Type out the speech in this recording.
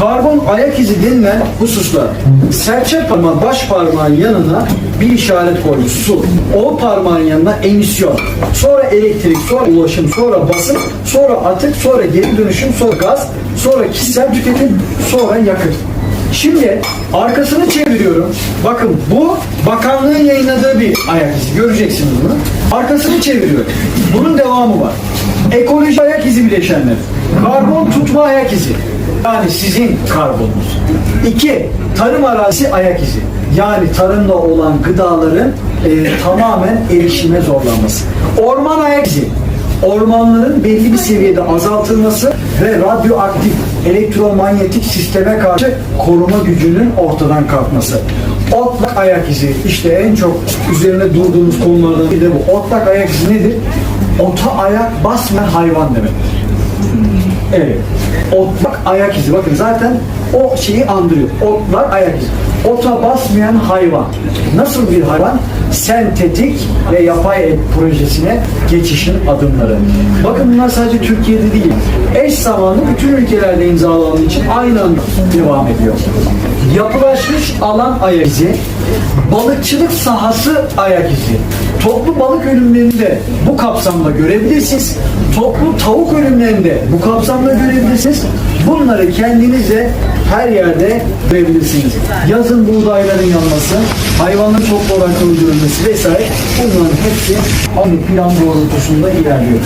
Karbon ayak izi denilen hususlar serçe parmağı baş parmağın yanına bir işaret koymuş su. O parmağın yanına emisyon. Sonra elektrik, sonra ulaşım, sonra basım, sonra atık, sonra geri dönüşüm, sonra gaz, sonra kişisel tüketim, sonra yakıt. Şimdi arkasını çeviriyorum. Bakın bu bakanlığın yayınladığı bir ayak izi. Göreceksiniz bunu. Arkasını çeviriyorum. Bunun devamı var. Ekoloji ayak izi bileşenleri. Karbon tutma ayak izi. Yani sizin karbonunuz. İki, tarım arazisi ayak izi. Yani tarımda olan gıdaların e, tamamen erişime zorlanması. Orman ayak izi. Ormanların belli bir seviyede azaltılması ve radyoaktif elektromanyetik sisteme karşı koruma gücünün ortadan kalkması. Otlak ayak izi işte en çok üzerine durduğumuz konulardan biri de bu. Otlak ayak izi nedir? Ota ayak basmayan hayvan demek. Evet. Otlak ayak izi. Bakın zaten o şeyi andırıyor. Otlak ayak izi. Ota basmayan hayvan. Nasıl bir hayvan? Sentetik ve yapay et projesine geçişin adımları. Bakın bunlar sadece Türkiye'de değil. Eş zamanlı bütün ülkelerde imzalandığı için aynı anda devam ediyor. Yapılaşmış alan ayak izi, balıkçılık sahası ayak izi. Toplu balık ölümlerinde bu kapsamda görebilirsiniz. Toplu tavuk ölümlerinde bu kapsamda görebilirsiniz. Bunları kendinize her yerde görebilirsiniz. Yazın buğdayların yanması, hayvanların toplu olarak öldürülmesi vesaire bunların hepsi aynı plan doğrultusunda ilerliyor.